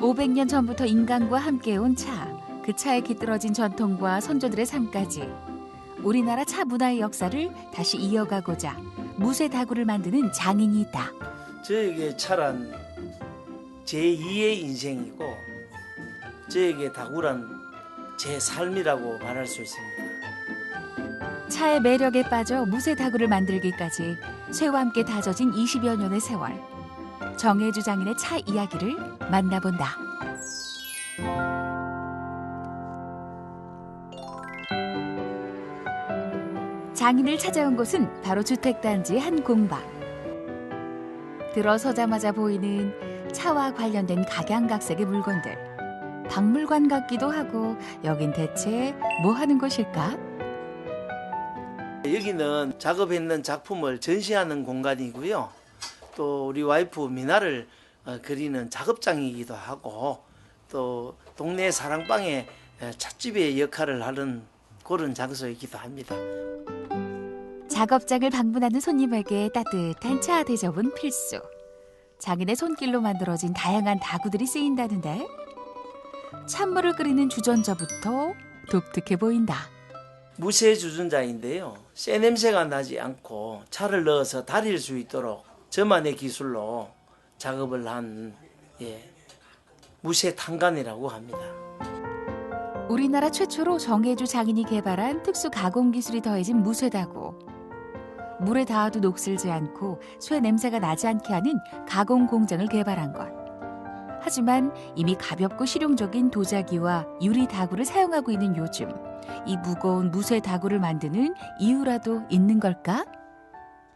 500년 전부터 인간과 함께해온 차, 그 차에 깃들어진 전통과 선조들의 삶까지 우리나라 차 문화의 역사를 다시 이어가고자 무쇠 다구를 만드는 장인이 있다. 저에게 차란 제2의 인생이고 저에게 다구란 제 삶이라고 말할 수 있습니다. 차의 매력에 빠져 무쇠 다구를 만들기까지 쇠와 함께 다져진 20여 년의 세월. 정혜주 장인의 차 이야기를 만나본다. 장인을 찾아온 곳은 바로 주택단지 한 공방. 들어서자마자 보이는 차와 관련된 각양각색의 물건들. 박물관 같기도 하고 여긴 대체 뭐 하는 곳일까? 여기는 작업했는 작품을 전시하는 공간이고요. 또 우리 와이프 미나를 어, 그리는 작업장이기도 하고 또 동네 사랑방의 에, 찻집의 역할을 하는 그런 장소이기도 합니다. 작업장을 방문하는 손님에게 따뜻한 차 대접은 필수. 장인의 손길로 만들어진 다양한 다구들이 쓰인다는데 찬물을 끓이는 주전자부터 독특해 보인다. 무쇠 주전자인데요. 쇠 냄새가 나지 않고 차를 넣어서 달일 수 있도록 저만의 기술로 작업을 한 예, 무쇠 탄간이라고 합니다. 우리나라 최초로 정혜주 장인이 개발한 특수 가공 기술이 더해진 무쇠다구. 물에 닿아도 녹슬지 않고 쇠 냄새가 나지 않게 하는 가공 공정을 개발한 것. 하지만 이미 가볍고 실용적인 도자기와 유리 다구를 사용하고 있는 요즘 이 무거운 무쇠 다구를 만드는 이유라도 있는 걸까?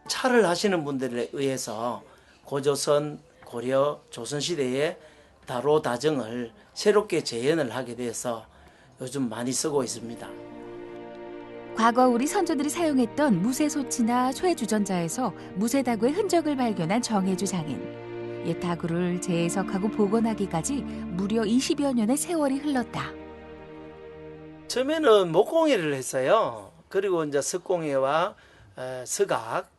차를 하시는 분들에 의해서 고조선, 고려, 조선 시대의 다로 다정을 새롭게 재현을 하게 돼서 요즘 많이 쓰고 있습니다. 과거 우리 선조들이 사용했던 무쇠 소치나 쇠 주전자에서 무쇠 다구의 흔적을 발견한 정혜주 장인. 옛 다구를 재해석하고 복원하기까지 무려 20여 년의 세월이 흘렀다. 처음에는 목공예를 했어요. 그리고 이제 석공예와 에, 서각, 에,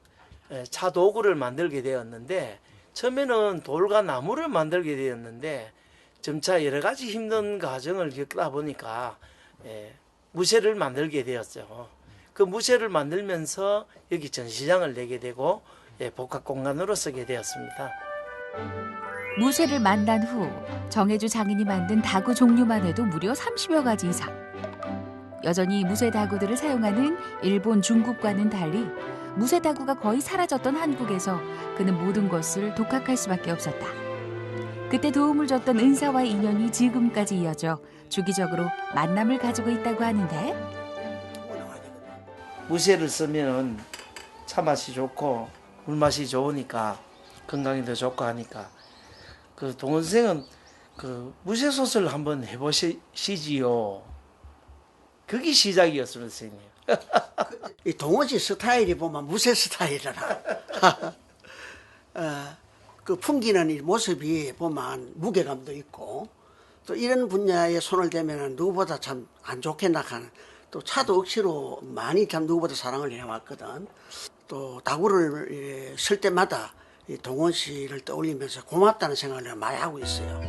차 도구를 만들게 되었는데 처음에는 돌과 나무를 만들게 되었는데 점차 여러 가지 힘든 과정을 겪다 보니까 예, 무쇠를 만들게 되었죠. 그 무쇠를 만들면서 여기 전시장을 내게 되고 예, 복합 공간으로 쓰게 되었습니다. 무쇠를 만난 후 정혜주 장인이 만든 다구 종류만 해도 무려 30여 가지 이상. 여전히 무쇠 다구들을 사용하는 일본, 중국과는 달리 무쇠 다구가 거의 사라졌던 한국에서 그는 모든 것을 독학할 수밖에 없었다. 그때 도움을 줬던 은사와의 인연이 지금까지 이어져 주기적으로 만남을 가지고 있다고 하는데 무쇠를 쓰면 차 맛이 좋고 물 맛이 좋으니까 건강에 더 좋고 하니까 그 동원생은 그 무쇠 솥을 한번 해보시지요. 그게 시작이었습니다, 선생님. 이 동호지 스타일이 보면 무쇠 스타일이라. 어, 그 풍기는 이 모습이 보면 무게감도 있고 또 이런 분야에 손을 대면 누구보다 참 안 좋게 나가는 또 차도 억지로 많이 참 누구보다 사랑을 해왔거든. 또 다구를 예, 쓸 때마다 이 동원 씨를 떠올리면서 고맙다는 생각을 많이 하고 있어요.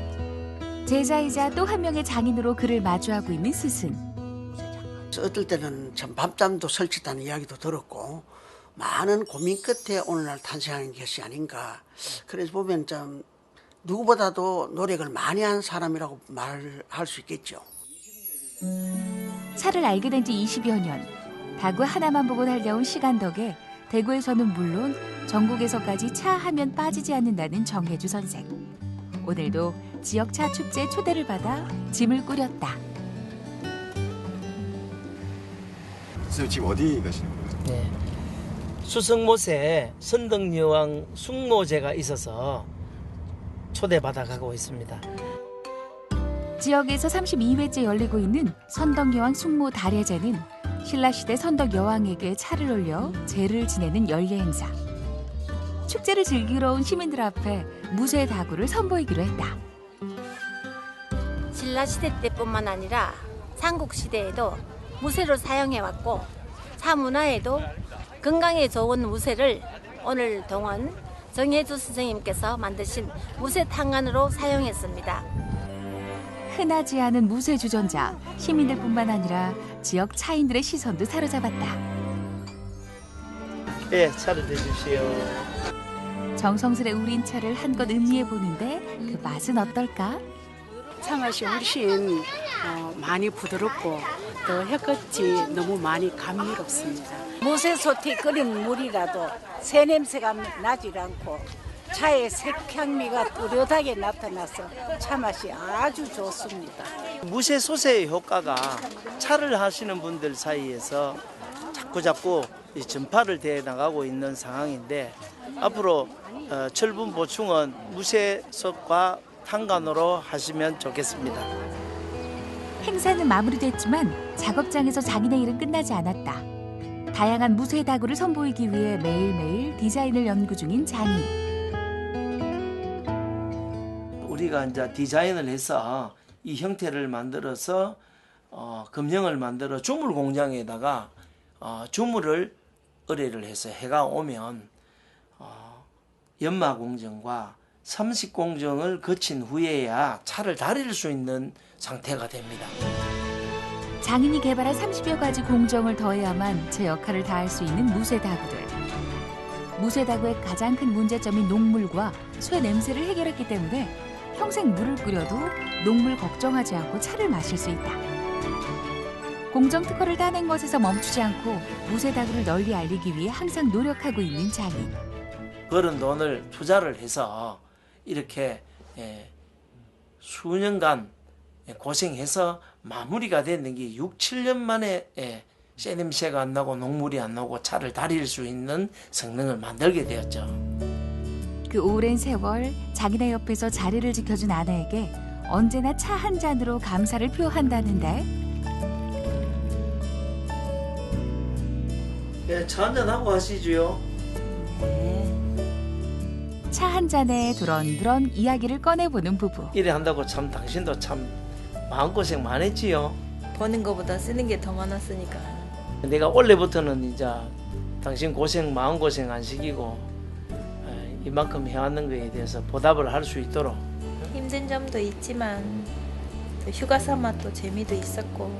제자이자 또 한 명의 장인으로 그를 마주하고 있는 스승. 어떨 때는 참 밤잠도 설치다는 이야기도 들었고 많은 고민 끝에 오늘날 탄생한 것이 아닌가. 그래서 보면 좀 누구보다도 노력을 많이 한 사람이라고 말할 수 있겠죠. 차를 알게 된 지 20여 년. 다구 하나만 보고 달려온 시간 덕에 대구에서는 물론 전국에서까지 차 하면 빠지지 않는다는 정혜주 선생. 오늘도 지역 차 축제 초대를 받아 짐을 꾸렸다. 선생님 지금 어디 가시는 거예요? 네. 수성못에 선덕여왕 숙모제가 있어서 초대받아 가고 있습니다. 지역에서 32회째 열리고 있는 선덕여왕 숙모 달해제는 신라시대 선덕여왕에게 차를 올려 제를 지내는 연례 행사. 축제를 즐기러 온 시민들 앞에 무쇠 다구를 선보이기로 했다. 신라 시대 때뿐만 아니라 삼국 시대에도 무쇠를 사용해 왔고 차 문화에도 건강에 좋은 무쇠를 오늘 동원 정혜주 선생님께서 만드신 무쇠 탕관으로 사용했습니다. 흔하지 않은 무쇠 주전자 시민들뿐만 아니라 지역 차인들의 시선도 사로잡았다. 예, 차를 대주시오. 정성스레 우린 차를 한껏 음미해 보는데 그 맛은 어떨까? 차 맛이 훨씬 어, 많이 부드럽고 또 혀끝이 너무 많이 감미롭습니다. 무쇠솥에 끓인 물이라도 새 냄새가 나지 않고 차의 색향미가 뚜렷하게 나타나서 차 맛이 아주 좋습니다. 무쇠 소세의 효과가 차를 하시는 분들 사이에서 자꾸 자꾸 이 전파를 돼 나가고 있는 상황인데 앞으로 어, 철분 보충은 무쇠솥과 탄간으로 하시면 좋겠습니다. 행사는 마무리됐지만 작업장에서 장인의 일은 끝나지 않았다. 다양한 무쇠 다구를 선보이기 위해 매일매일 디자인을 연구 중인 장인. 우리가 이제 디자인을 해서 이 형태를 만들어서 어, 금형을 만들어 주물 공장에다가 어, 주물을 의뢰를 해서 해가 오면 어, 연마 공정과 삼식 공정을 거친 후에야 차를 다릴 수 있는 상태가 됩니다. 장인이 개발한 30여 가지 공정을 더해야만 제 역할을 다할 수 있는 무쇠 다구들. 무쇠 다구의 가장 큰 문제점인 녹물과 쇠 냄새를 해결했기 때문에 평생 물을 끓여도 녹물 걱정하지 않고 차를 마실 수 있다. 공정 특허를 따낸 것에서 멈추지 않고 무쇠 다구를 널리 알리기 위해 항상 노력하고 있는 장인. 그런 돈을 투자를 해서 이렇게 예, 수년간 예, 고생해서 마무리가 됐는 게 6, 7년 만에 예, 쇠 냄새가 안 나고 녹물이 안 나고 차를 다릴 수 있는 성능을 만들게 되었죠. 그 오랜 세월 자기네 옆에서 자리를 지켜준 아내에게 언제나 차 한 잔으로 감사를 표한다는데 예, 차 한잔 하고 하시지요. 차 한 잔에 두런두런 이야기를 꺼내보는 부부. 일에 한다고 참 당신도 참 마음고생 많았지요. 버는 것보다 쓰는 게 더 많았으니까. 내가 원래부터는 이제 당신 고생 마음고생 안 시키고 예, 이만큼 해왔는 거에 대해서 보답을 할 수 있도록 힘든 점도 있지만 또 휴가 삼아 또 재미도 있었고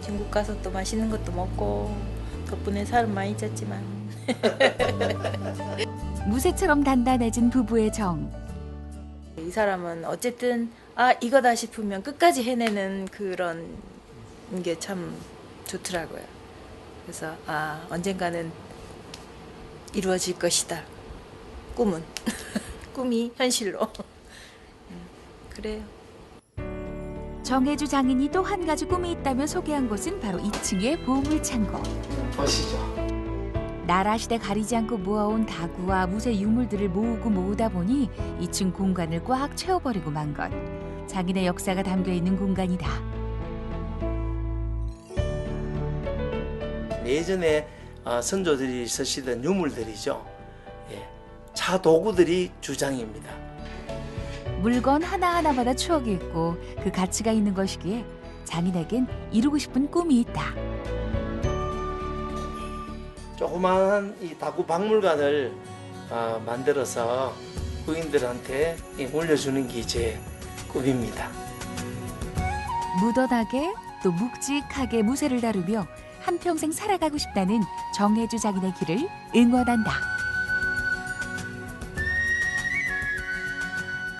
중국 가서 또 맛있는 것도 먹고 덕분에 살은 많이 쪘지만 무쇠처럼 단단해진 부부의 정. 이 사람은 어쨌든 아 이거다 싶으면 끝까지 해내는 그런 게 참 좋더라고요. 그래서 아 언젠가는 이루어질 것이다. 꿈은 꿈이 현실로. 음, 그래요. 정혜주 장인이 또 한 가지 꿈이 있다며 소개한 곳은 바로 2층의 보물창고. 보시죠. 나라 시대 가리지 않고 모아온 다구와 무쇠 유물들을 모으고 모으다 보니 2층 공간을 꽉 채워버리고 만 것. 자기네 역사가 담겨 있는 공간이다. 예전에 어, 선조들이 쓰시던 유물들이죠. 예, 차 도구들이 주장입니다. 물건 하나하나마다 추억이 있고 그 가치가 있는 것이기에 장인에겐 이루고 싶은 꿈이 있다. 조그마한 이 다구 박물관을 어, 만들어서 부인들한테 이 물려주는 게 제 꿈입니다. 무던하게 또 묵직하게 무쇠를 다루며 한평생 살아가고 싶다는 정혜주 장인의 길을 응원한다.